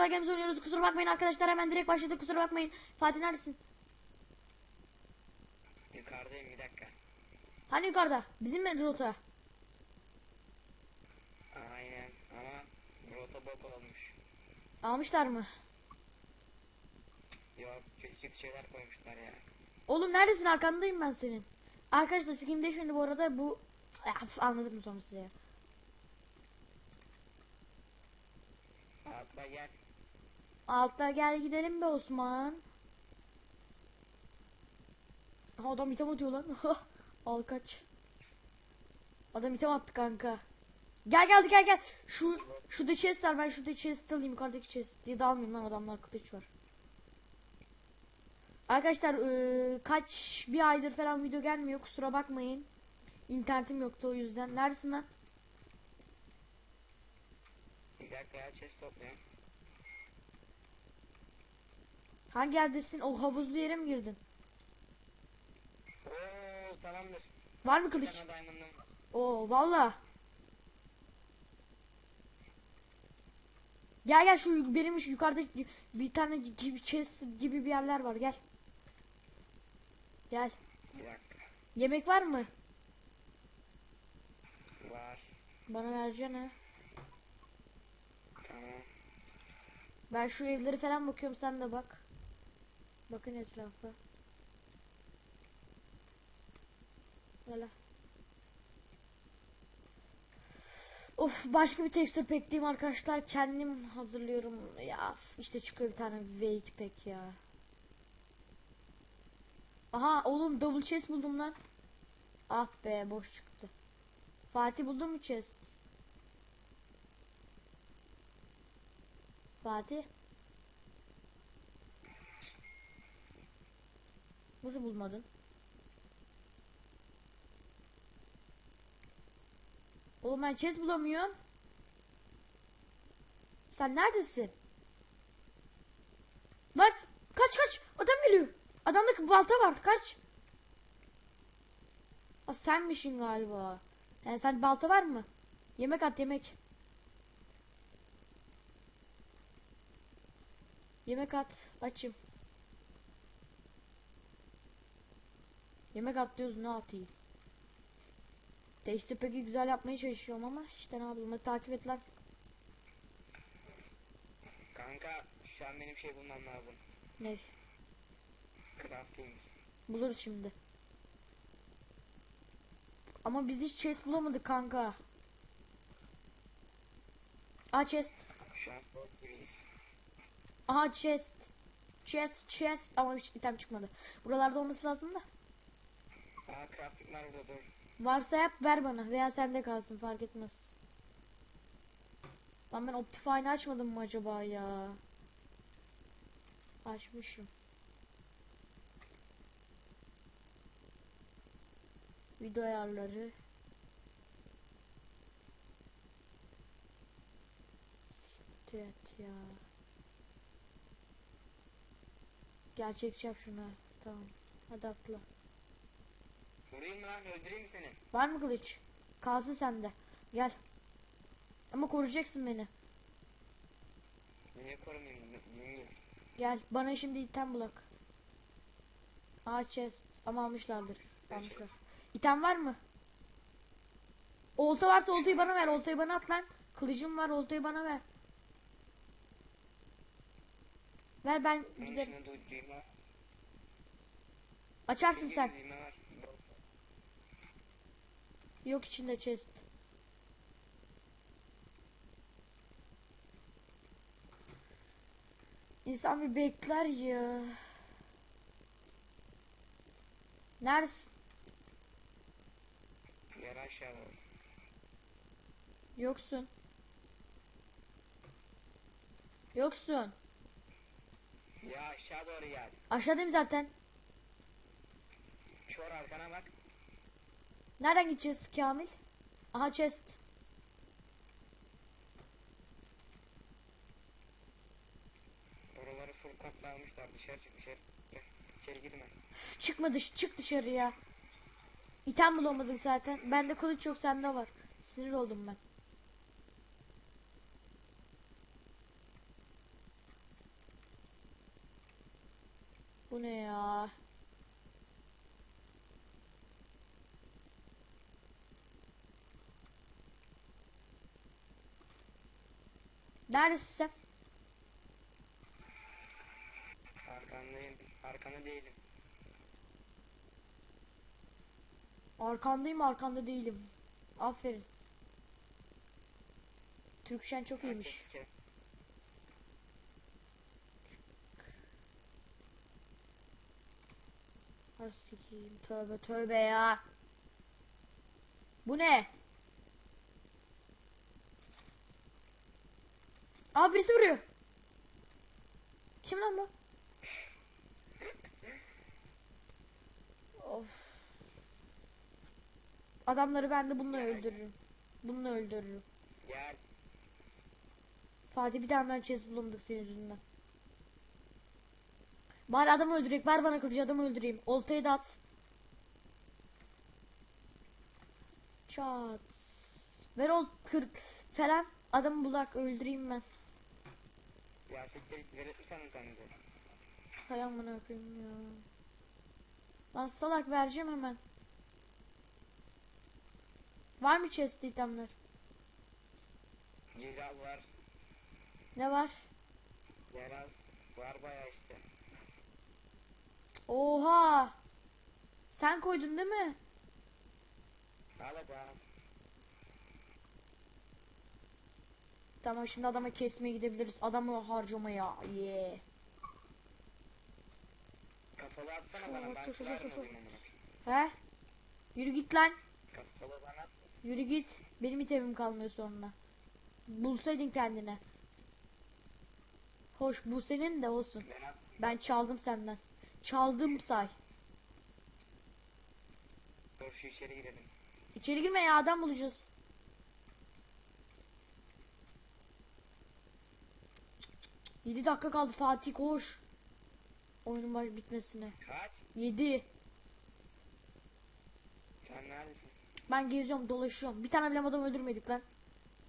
Survival Games oynuyoruz. Kusura bakmayın arkadaşlar hemen direkt başladık. Kusura bakmayın. Fatih neredesin? Yukarıdayım bir dakika. Hani yukarıda? Bizim mi rota? Aynen ama rota bok olmuş. Almışlar mı? Yok kötü kötü şeyler koymuşlar ya. Oğlum neredesin? Arkandayım ben senin. Arkadaşlar Steam'de şimdi bu arada bu... Ya, üf, anlatırım sonra size ya. Atla gel. Altta gel gidelim be Osman. Adam item atıyor lan. Al kaç. Adam item attı kanka. Gel geldi gel gel. Şu şurada chest var. Ben şurada chest alayım. Yukarıdaki chest diye dalmayayım lan adamlar kılıç var. Arkadaşlar eee, kaç bir aydır falan video gelmiyor. Kusura bakmayın. İnternetim yoktu o yüzden. Neredesin lan? Bir dakika ya chest topluyorum. Hangi yerdesin? O havuzlu yere mi girdin? Oo tamamdır. Var mı kılıç? Oo valla. Gel gel şu benim şu yukarıda bir tane gibi chest gibi bir yerler var gel. Gel. Yemek var mı? Var. Bana versene. Tamam. Ben şu evleri falan bakıyorum sen de bak. Bakın etrafa. Böyle. Of başka bir tekstür pek diyeyim arkadaşlar. Kendim hazırlıyorum. Ya işte çıkıyor bir tane wake pack ya. Aha oğlum double chest buldum lan. Ah be boş çıktı. Fatih buldun mu chest? Fatih. Nasıl bulmadın? Oğlum ben chest bulamıyorum. Sen neredesin? Lan kaç kaç adam geliyor. Adamda balta var kaç. Aa, senmişin galiba. Yani sen balta var mı? Yemek at yemek. Yemek at. Açım. Yemek at diyoruz ne atayım? Teşhis peki güzel yapmaya çalışıyorum ama işte ne yapayım takip et lan. Kanka şu an benim şey bulmam lazım. Ne? Crafting. Buluruz şimdi. Ama biz hiç chest bulamadık kanka. Aa chest. Şu an gibiyiz. Aha chest. Chest chest ama hiç item çıkmadı. Buralarda olması lazım da. Aa craftingler burada dur. Varsa yap ver bana veya sende kalsın fark etmez. Lan ben Optifine'i açmadım mı acaba ya? Açmışım. Video ayarları. Siktir et ya. Gerçekçi yap şunu. ha. Tamam. Hadi atla. Vurayım mı lan öldüreyim seni? Var mı kılıç? Kalsın sende. Gel. Ama koruyacaksın beni. Niye korumayayım? Dingil. Gel. Bana şimdi item bulak. Aa chest. Ama almışlardır. Almışlar. İtem var mı? Olta varsa oltayı bana ver. Oltayı bana at lan. Kılıcım var. Oltayı bana ver. Ver ben giderim. Açarsın sen. Düğme var. Yok içinde chest. İnsan bir bekler ya. Neredesin? Yer aşağıda. Yoksun. Yoksun. Ya aşağı doğru gel. Aşağıdayım zaten. Şor arkana bak. Nereden gideceğiz Kamil? Aha chest. Oraları full katlanmışlar. Dışarı çık dışarı. İçeri girme. Üf, çıkma dış çık dışarıya. İtem bulamadım zaten. Bende kılıç yok sende var. Sinir oldum ben. Bu ne ya? Neredesin sen? Arkandayım. Arkanda değilim. Arkandayım arkanda değilim. Aferin. Türkçen çok iyiymiş. Sikeyim. Tövbe tövbe ya. Bu ne? Aa birisi vuruyor. Kim lan bu? of. Adamları ben de bununla öldürürüm. Bununla öldürürüm. Fatih bir tane chest bulunduk senin yüzünden. Bari adamı öldürek. Ver bana kılıcı adamı öldüreyim. Oltayı da at. Çat. Ver ol kırk falan. Adamı bulak öldüreyim ben. Ya siktir git. Verir mi sana sen bize? Hay amına koyayım ya. Lan salak vereceğim hemen. Var mı chest itemler? Al var. Ne var? Al. Var baya işte. Oha! Sen koydun değil mi? Al hadi Tamam şimdi adama kesmeye gidebiliriz. Adamı harcamaya. Yeah. Kafalı atsana Şu, bana. Ben şu, şu, kırar şu, mı şu. olayım amına? He? Yürü git lan. Kafalı bana at. Yürü git. Benim itemim kalmıyor sonra. Bulsaydın kendine. Hoş bu senin de olsun. Ben çaldım senden. Çaldım say. Dur şu içeri girelim. İçeri girme ya adam bulacağız. Yedi dakika kaldı Fatih koş. Oyunun baş bitmesine. Kaç. Yedi. Sen neredesin? Ben geziyorum dolaşıyorum. Bir tane bile adam öldürmedik lan.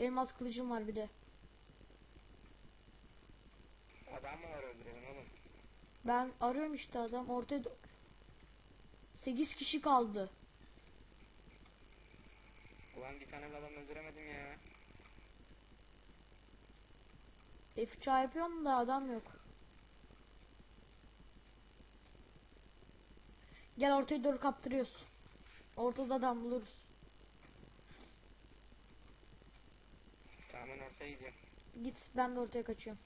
Elmas kılıcım var bir de. Adam mı var öldürelim oğlum? Ben arıyorum işte adam ortaya... 8 kişi kaldı. Ulan bir tane adam öldüremedim ya. F3 yapıyorum da adam yok. Gel ortaya doğru kaptırıyoruz. Ortada adam buluruz. Tamam ben ortaya gidiyorum. Git ben de ortaya kaçıyorum.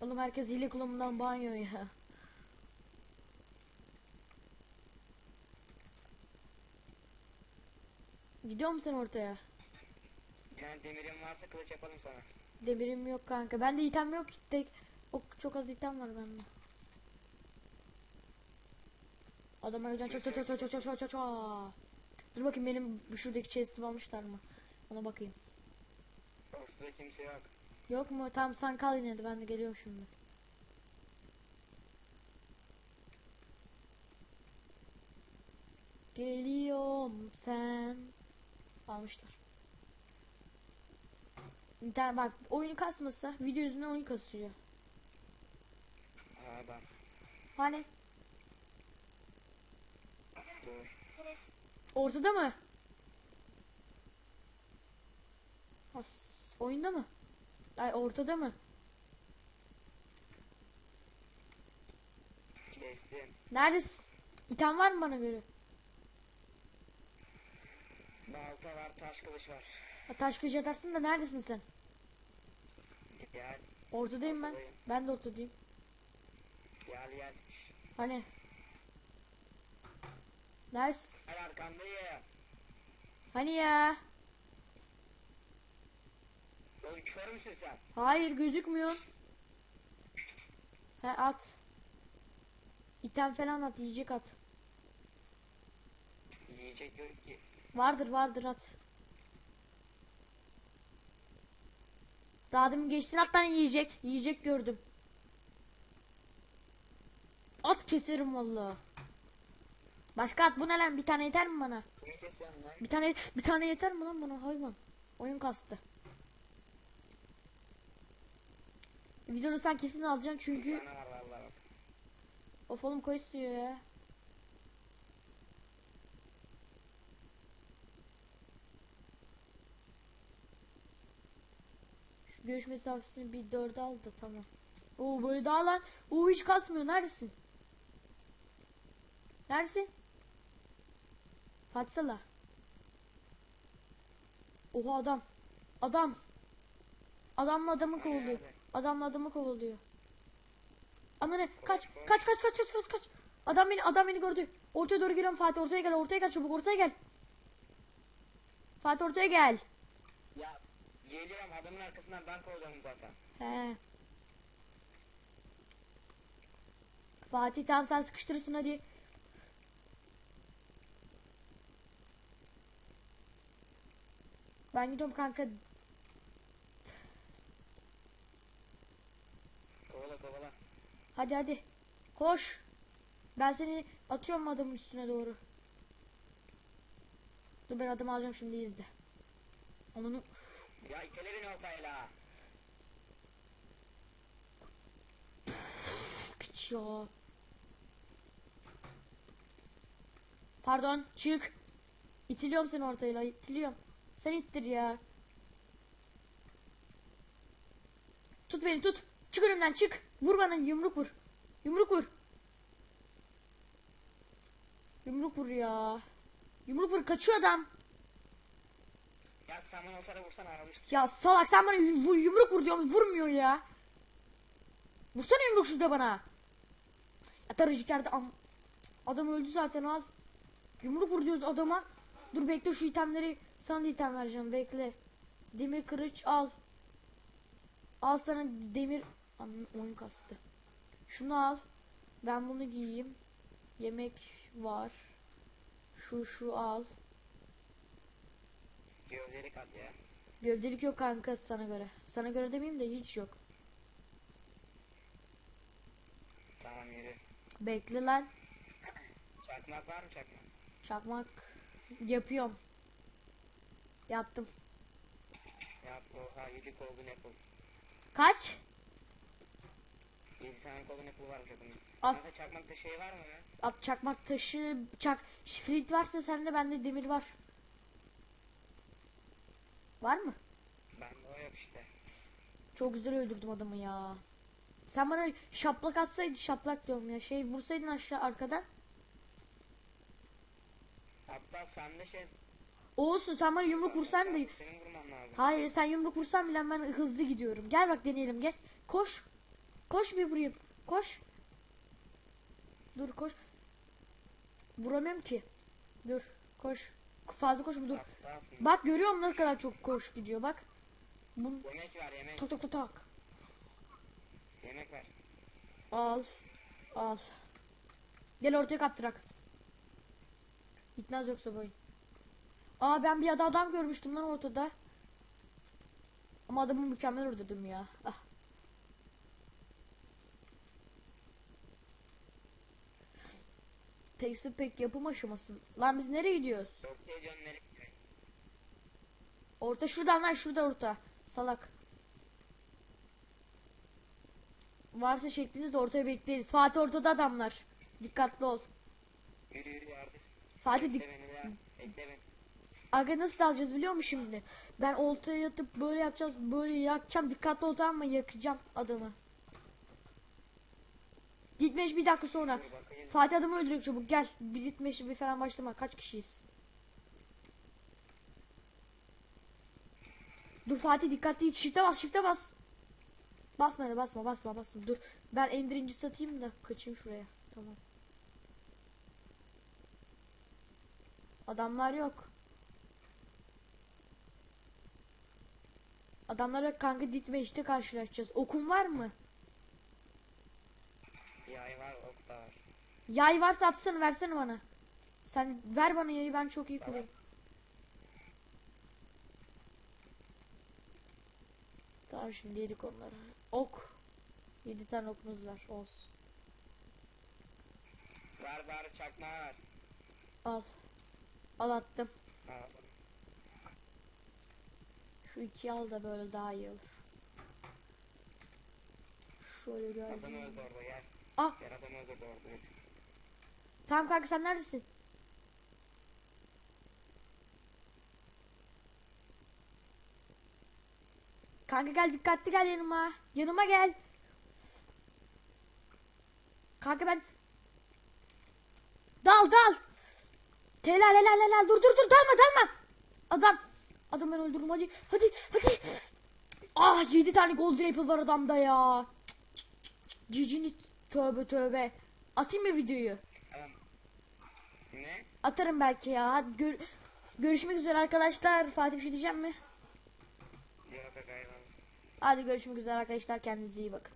Oğlum herkes hile kullanımından banyo ya. Gidiyor musun sen ortaya? Bir tane demirin varsa kılıç yapalım sana. Demirim yok kanka. Bende item yok tek. O çok az item var bende. Adam öleceksin çat çat çat çat çat çat çat çat. Dur bakayım benim şuradaki chest'imi almışlar mı? Ona bakayım. Ortada kimse yok. Yok mu? Tamam sen kal yine de ben de geliyorum şimdi. Geliyorum sen. Almışlar. İnternet bak oyunu kasmasa video yüzünden oyun kasıyor. Aa bak. Hani Dur. ortada mı? As, oyunda mı? Ay ortada mı? Kestim. Neredesin? İtem var mı bana göre? Balta var, taş kılıç var. Taş kılıcı atarsın da neredesin sen? Gel, Ortadayım ben. Ortadayım. Ben de ortadayım. gel gel. Hani? Neredesin? Gel arkandayım. Hani ya? Oğlum kör müsün sen? Hayır gözükmüyor. He at. İtem falan at, yiyecek at. Yiyecek yok ki. Vardır vardır at. Daha demin geçtin at lan yiyecek. Yiyecek gördüm. At keserim vallahi. Başka at bu ne lan? Bir tane yeter mi bana? Bir tane bir tane yeter mi lan bana hayvan? Oyun kastı. Videoda sen kesin alacaksın çünkü of oğlum koy istiyor ya. Görüş mesafesini bir dörde al da tamam. Oo böyle daha lan. Oo hiç kasmıyor. Neredesin? Neredesin? Fatih Salah. Oha adam. Adam. Adamla adamı kovalıyor. Adamla adamı kovalıyor. Ama ne? Kaç. Kaç kaç kaç kaç kaç kaç. Adam beni adam beni gördü. Ortaya doğru geliyorum Fatih. Ortaya gel. Ortaya gel çabuk. Ortaya gel. Fatih ortaya gel. Ya geliyorum adamın arkasından ben kovalıyorum zaten. He. Fatih tamam sen sıkıştırırsın hadi. Ben gidiyorum kanka. Kovala kovala. Hadi hadi. Koş. Ben seni atıyorum adamın üstüne doğru. Dur ben adım alacağım şimdi izle. Onu Ya itele beni oltayla. piç. Pardon çık. İtiliyorum seni ortayla itiliyorum. Sen ittir ya. Tut beni tut. Çık önümden çık. Vur bana yumruk vur. Yumruk vur. Yumruk vur ya. Yumruk vur kaçıyor adam. Ya sen bana oltayla vursan aramıştır. Ya salak sen bana yu- vur, yumruk vur diyorum vurmuyor ya. Vursana yumruk şurada bana. Atarıcı yerde am adam öldü zaten al. Yumruk vur diyoruz adama. Dur bekle şu itemleri sana da item vereceğim bekle. Demir kılıç al. Al sana demir oyun kastı. Şunu al. Ben bunu giyeyim. Yemek var. Şu şu al. Gövdelik at ya. Gövdelik yok kanka sana göre. Sana göre demeyeyim de hiç yok. Tamam yürü. Bekle lan. Çakmak var mı çakmak? Çakmak yapıyorum. Yaptım. Yap oha 7 golden apple. Kaç? 7 tane golden apple varmış adamın. Al. Kanka çakmakta şey var mı? At çakmak taşı, çak. Flint varsa sende bende demir var. Var mı? Bende o yok işte. Çok güzel öldürdüm adamı ya. Sen bana şaplak atsaydın şaplak diyorum ya. Şey vursaydın aşağı arkadan. Hatta sende şey... Olsun sen bana yumruk vursan da. Sen- Senin vurman lazım. Hayır sen yumruk vursan bile ben hızlı gidiyorum. Gel bak deneyelim gel. Koş. Koş bir vurayım. Koş. Dur koş. Vuramıyorum ki. Dur koş. Fazla koşma dur. Bak görüyorum ne kadar çok koş gidiyor bak. Bun Yemek ver yemek. tak tak tak tak. Yemek ver. Al. Al. Gel ortaya kaptırak. Gitmez yoksa bu oyun. Aa ben bir adam, adam görmüştüm lan ortada. Ama adamı mükemmel öldürdüm ya. Ah. Tekstil pek yapım aşaması. Lan biz nereye gidiyoruz? Orta şuradan lan şurada orta. Salak. Varsa şekliniz de ortaya bekleriz. Fatih ortada adamlar. Dikkatli ol. Yürü yürü yardım. Fatih dik. Aga nasıl dalacağız biliyor musun şimdi? Ben oltaya yatıp böyle yapacağız. Böyle yakacağım. Dikkatli ol tamam mı? Yakacağım adamı. Gitmiş bir dakika sonra. Fatih adamı öldürecek çabuk gel. Bir gitmiş bir falan başlama. Kaç kişiyiz? Dur Fatih dikkatli git. Shift'e bas shift'e bas. Basma hadi basma basma basma. Dur. Ben endirinci satayım da kaçayım şuraya. Tamam. Adamlar yok. Adamlara kanka ditme işte karşılaşacağız. Okun var mı? Yay var ok da var. Yay varsa atsana versene bana. Sen ver bana yayı ben çok iyi Tamam. kullanırım. Tamam şimdi yedik onları. Ok. 7 tane okumuz var. Olsun. Var var çakma var. Al. Al attım. Al. Şu ikiyi al da böyle daha iyi olur. Şöyle gel. Adam öldü orada gel. Ah tamam kanka sen neredesin? Kanka gel dikkatli gel yanıma. Yanıma gel. Kanka ben Dal dal. Helal helal helal dur dur dur dalma dalma. Adam adam ben öldürdüm hadi hadi hadi. Ah 7 tane gold apple var adamda ya. Cicini tövbe tövbe. Atayım mı videoyu? Ne? Atarım belki ya. Hadi gör- görüşmek üzere arkadaşlar. Fatih bir şey diyeceğim mi? Yok. Hadi görüşmek üzere arkadaşlar. Kendinize iyi bakın.